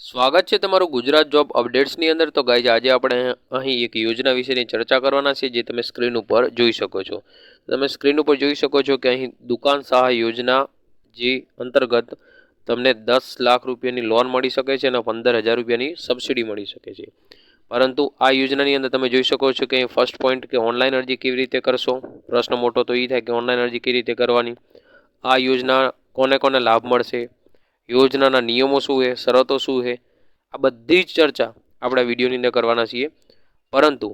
સ્વાગત છે તમારું ગુજરાત જોબ અપડેટ્સની અંદર. તો ગાઈઝ આજે આપણે અહીં એક યોજના વિશેની ચર્ચા કરવાના છે જે તમે સ્ક્રીન ઉપર જોઈ શકો છો. તમે સ્ક્રીન ઉપર જોઈ શકો છો કે અહીં દુકાન સહાય યોજના જે અંતર્ગત તમને દસ લાખ રૂપિયાની લોન મળી શકે છે અને પંદર હજાર રૂપિયાની સબસિડી મળી શકે છે. પરંતુ આ યોજનાની અંદર તમે જોઈ શકો છો કે અહીં ફર્સ્ટ પોઈન્ટ કે ઓનલાઈન અરજી કેવી રીતે કરશો? પ્રશ્ન મોટો તો એ થાય કે ઓનલાઈન અરજી કેવી રીતે કરવાની? આ યોજના કોને કોને લાભ મળશે? યોજનાના નિયમો શું છે, શરતો શું છે? આ બધી જ ચર્ચા આપણે વિડીયોની અંદર કરવાના છીએ. પરંતુ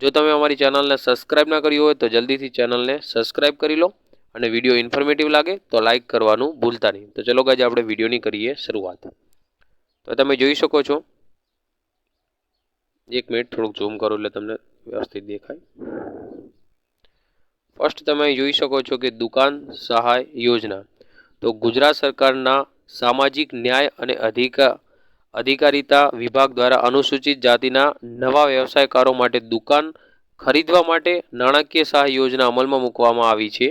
જો તમે અમારી ચેનલને સબસ્ક્રાઇબ ના કરી હોય તો જલ્દીથી ચેનલને સબસ્ક્રાઇબ કરી લો અને વીડિયો ઇન્ફોર્મેટિવ લાગે તો લાઇક કરવાનું ભૂલતા નહીં. તો ચલો આજે આપણે વિડીયોની કરીએ શરૂઆત. તો તમે જોઈ શકો છો. એક મિનિટ, થોડુંક ઝૂમ કરો એટલે તમને વ્યવસ્થિત દેખાય. ફર્સ્ટ તમે જોઈ શકો છો કે દુકાન સહાય યોજના. તો ગુજરાત સરકારના સામાજિક ન્યાય અને અધિકાર અધિકારીતા વિભાગ દ્વારા અનુસૂચિત જાતિના નવા વ્યવસાયકારો માટે દુકાન ખરીદવા માટે નાણાકીય સહાય યોજના અમલમાં મૂકવામાં આવી છે.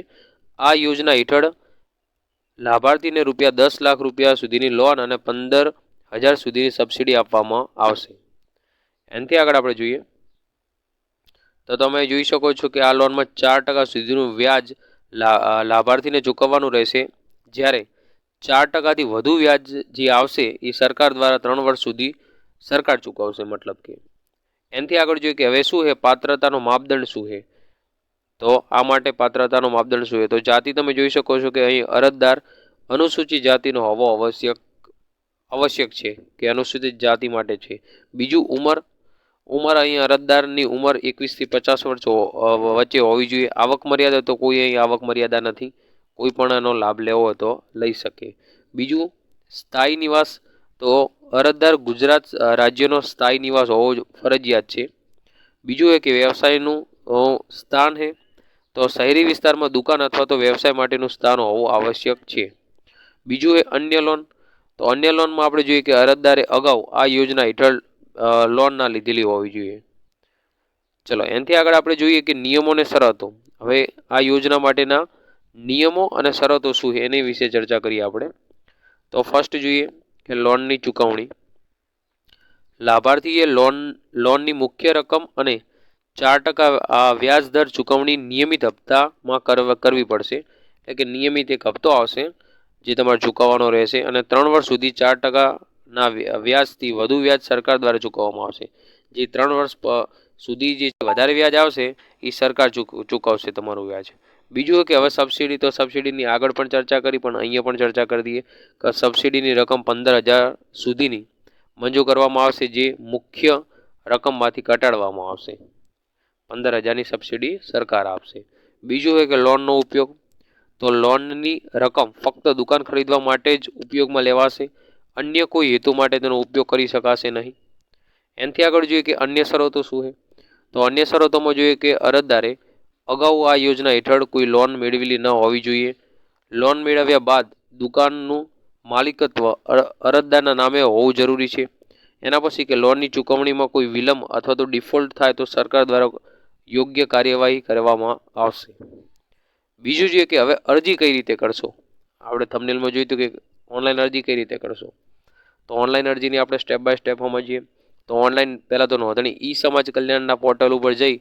આ યોજના હેઠળ લાભાર્થીને રૂપિયા દસ લાખ રૂપિયા સુધીની લોન અને પંદર હજાર સુધીની સબસિડી આપવામાં આવશે. એનાથી આગળ આપણે જોઈએ. તો તમે જોઈ શકો છો કે આ લોનમાં ચાર ટકા સુધીનું વ્યાજ લાભાર્થીને ચૂકવવાનું રહેશે. જ્યારે ચાર ટકાથી વધુ વ્યાજ જે આવશે એ સરકાર દ્વારા ત્રણ વર્ષ સુધી સરકાર ચૂકવશે મતલબ કે. એનાથી આગળ જોઈએ કે હવે શું છે, પાત્રતાનો માપદંડ શું છે? તો આ માટે પાત્રતાનો માપદંડ શું છે? તો જાતિ તમે જોઈ શકો છો કે અહીં અરજદાર અનુસૂચિત જાતિનો હોવો આવશ્યક આવશ્યક છે કે અનુસૂચિત જાતિ માટે છે. બીજું ઉંમર ઉંમર અહીં અરજદારની ઉંમર એકવીસથી પચાસ વર્ષ વચ્ચે હોવી જોઈએ. આવક મર્યાદા તો કોઈ અહીં આવક મર્યાદા નથી. કોઈ પણ એનો લાભ લેવો તો લઈ શકે. બીજું, સ્થાયી નિવાસ તો અરજદાર ગુજરાત રાજ્યનો સ્થાયી નિવાસ હોવો ફરજિયાત છે. બીજું એ કે વ્યવસાયનું સ્થાન છે તો શહેરી વિસ્તારમાં દુકાન અથવા તો વ્યવસાય માટેનું સ્થાન હોવું આવશ્યક છે. બીજું એ અન્ય લોન, તો અન્ય લોનમાં આપણે જોઈએ કે અરજદારે અગાઉ આ યોજના હેઠળ લોન ના લીધેલી હોવી જોઈએ. ચલો, એનાથી આગળ આપણે જોઈએ કે નિયમો અને શરતો. હવે આ યોજના માટેના નિયમો અને શરતો શું છે એની વિશે ચર્ચા કરીએ આપણે. તો ફર્સ્ટ જોઈએ કે લોનની ચૂકવણી. લાભાર્થીએ લોન લોનની મુખ્ય રકમ અને ચાર ટકા વ્યાજ દર ચૂકવણી નિયમિત હપ્તામાં કરવી પડશે. એટલે કે નિયમિત એક હપ્તો આવશે જે તમારે ચૂકવવાનો રહેશે અને ત્રણ વર્ષ સુધી ચાર ટકાના વ્યાજથી વધુ વ્યાજ સરકાર દ્વારા ચૂકવવામાં આવશે. જે ત્રણ વર્ષ સુધી જે વધારે વ્યાજ આવશે એ સરકાર ચૂકવશે તમારું વ્યાજ. બીજું કે હવે સબસિડી તો સબસિડીની આગળ પણ ચર્ચા કરી, પણ અહીંયા પણ ચર્ચા કરી દઈએ કે સબસિડીની રકમ પંદર હજાર સુધીની મંજૂર કરવામાં આવશે, જે મુખ્ય રકમમાંથી ઘટાડવામાં આવશે. પંદર હજારની સબસિડી સરકાર આપશે. બીજું એ કે લોનનો ઉપયોગ, તો લોનની રકમ ફક્ત દુકાન ખરીદવા માટે જ ઉપયોગમાં લેવાશે, અન્ય કોઈ હેતુ માટે તેનો ઉપયોગ કરી શકાશે નહીં. એનાથી આગળ જોઈએ કે અન્ય શરતો શું છે? તો અન્ય શરતોમાં જોઈએ કે અરજદારે અગાઉ આ યોજના હેઠળ કોઈ લોન મેળવેલી ન હોવી જોઈએ. લોન મેળવ્યા બાદ દુકાનનું માલિકત્વ અરજદારના નામે હોવું જરૂરી છે. એના પછી કે લોનની ચૂકવણીમાં કોઈ વિલંબ અથવા તો ડિફોલ્ટ થાય તો સરકાર દ્વારા યોગ્ય કાર્યવાહી કરવામાં આવશે. બીજું જોઈએ કે હવે અરજી કઈ રીતે કરશો? આપણે થમનેલમાં જોયું કે ઓનલાઈન અરજી કઈ રીતે કરશો? તો ઓનલાઈન અરજીની આપણે સ્ટેપ બાય સ્ટેપ સમજીએ. તો ઓનલાઈન પહેલાં તો નોંધણી. ઈ સમાજ કલ્યાણના પોર્ટલ ઉપર જઈ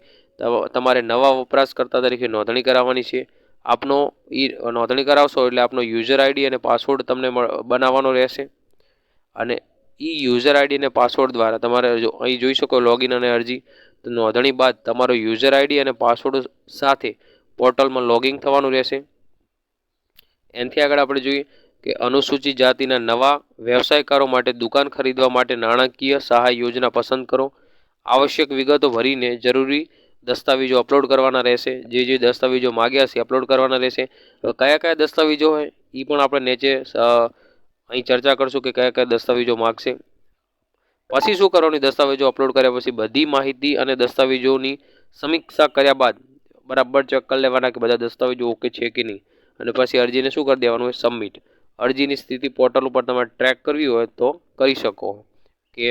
તમારે નવા વપરાશકર્તા તરીકે નોંધણી કરાવવાની છે. આપનો ઈ નોંધણી કરાવશો એટલે આપનો યુઝર આઈડી અને પાસવર્ડ તમને બનાવવાનો રહેશે. અને ઈ યુઝર આઈડી અને પાસવર્ડ દ્વારા તમારે જો અહીં જોઈ શકો લોગિન અને અરજી. તો નોંધણી બાદ તમારો યુઝર આઈડી અને પાસવર્ડ સાથે પોર્ટલમાં લોગિન થવાનું રહેશે. એનાથી આગળ આપણે જોઈએ કે અનુસૂચિત જાતિના નવા વ્યવસાયકારો માટે દુકાન ખરીદવા માટે નાણાકીય સહાય યોજના પસંદ કરો. આવશ્યક વિગતો ભરીને જરૂરી દસ્તાવેજો અપલોડ કરવાના રહેશે. જે જે દસ્તાવેજો માગ્યા છે અપલોડ કરવાના રહેશે. કયા કયા દસ્તાવેજો હોય એ પણ આપણે નીચે અહીં ચર્ચા કરશું કે કયા કયા દસ્તાવેજો માગશે. પછી શું કરવાની દસ્તાવેજો અપલોડ કર્યા પછી બધી માહિતી અને દસ્તાવેજોની સમીક્ષા કર્યા બાદ બરાબર ચેક કરી લેવાના કે બધા દસ્તાવેજો ઓકે છે કે નહીં. અને પછી અરજીને શું કરી દેવાનું હોય? સબમિટ અરજીની સ્થિતિ પોર્ટલ ઉપર તમારે ટ્રેક કરવી હોય તો કરી શકો કે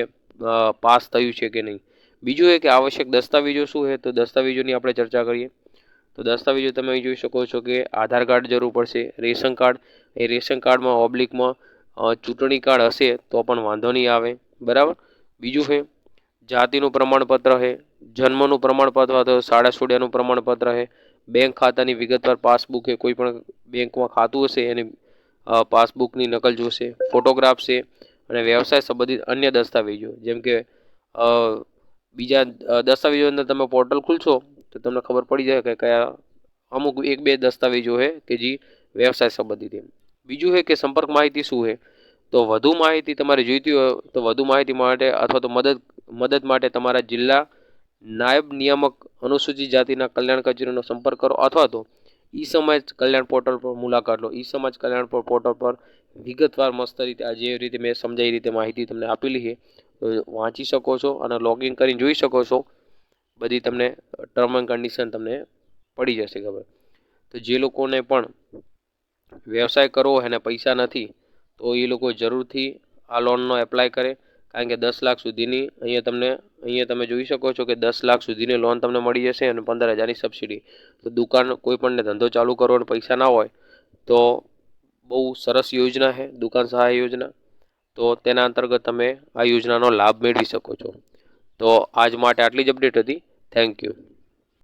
પાસ થયું છે કે નહીં. બીજું એ કે આવશ્યક દસ્તાવેજો શું છે? તો દસ્તાવેજોની આપણે ચર્ચા કરીએ. તો દસ્તાવેજો તમે અહીં જોઈ શકો છો કે આધાર કાર્ડ જરૂર પડશે, રેશન કાર્ડ. એ રેશન કાર્ડમાં ઓબ્લિકમાં ચૂંટણી કાર્ડ હશે તો પણ વાંધો નહીં આવે. બરાબર? બીજું છે, જાતિનું પ્રમાણપત્ર છે, જન્મનું પ્રમાણપત્ર અથવા શાળા સોડિયાનું પ્રમાણપત્ર છે, બેંક ખાતાની વિગતવાર પાસબુક છે, કોઈ પણ બેંકમાં ખાતું હશે એની પાસબુકની નકલ જોશે ફોટોગ્રાફ છે અને વ્યવસાય સંબંધિત અન્ય દસ્તાવેજો. જેમ કે બીજા દસ્તાવેજો અંદર તમે પોર્ટલ ખોલશો, તો તમને ખબર પડી જાય કે કયા, અમુક એક બે દસ્તાવેજો છે કે જે વ્યવસાય સંબંધિત છે બીજું છે કે સંપર્ક માહિતી શું છે તો વધુ માહિતી તમારે જોઈતી હોય, તો વધુ માહિતી માટે અથવા તો મદદ મદદ માટે તમારા જિલ્લા નાયબ નિયામક અનુસૂચિત જાતિના કલ્યાણ કચેરીનો સંપર્ક કરો અથવા તો ઈ સમાજ કલ્યાણ પોર્ટલ પર મુલાકાત લો. ઈ સમાજ કલ્યાણ પર પોર્ટલ પર વિગતવાર મસ્ત રીતે આ જે રીતે મેં સમજાવી રીતે માહિતી તમને આપેલી છે વાંચી શકો છો અને લોગિન કરીને જોઈ શકો છો. બધી તમને ટર્મ એન્ડ કન્ડિશન તમને પડી જશે ખબર. તો જે લોકોને પણ વ્યવસાય કરવો અને પૈસા નથી, તો એ લોકો જરૂરથી આ લોનનો એપ્લાય કરે. કારણ કે દસ લાખ સુધીની અહીંયા તમને, અહીંયા તમે જોઈ શકો છો કે દસ લાખ સુધીની લોન તમને મળી જશે અને પંદર હજારની સબસિડી તો દુકાન કોઈ પણને ધંધો ચાલુ કરો અને પૈસા ના હોય, તો બહુ સરસ યોજના છે, દુકાન સહાય યોજના. તો તેના અંતર્ગત તમે આ યોજનાનો લાભ મેળવી શકો છો. તો આજ માટે આટલી જ અપડેટ હતી. Thank you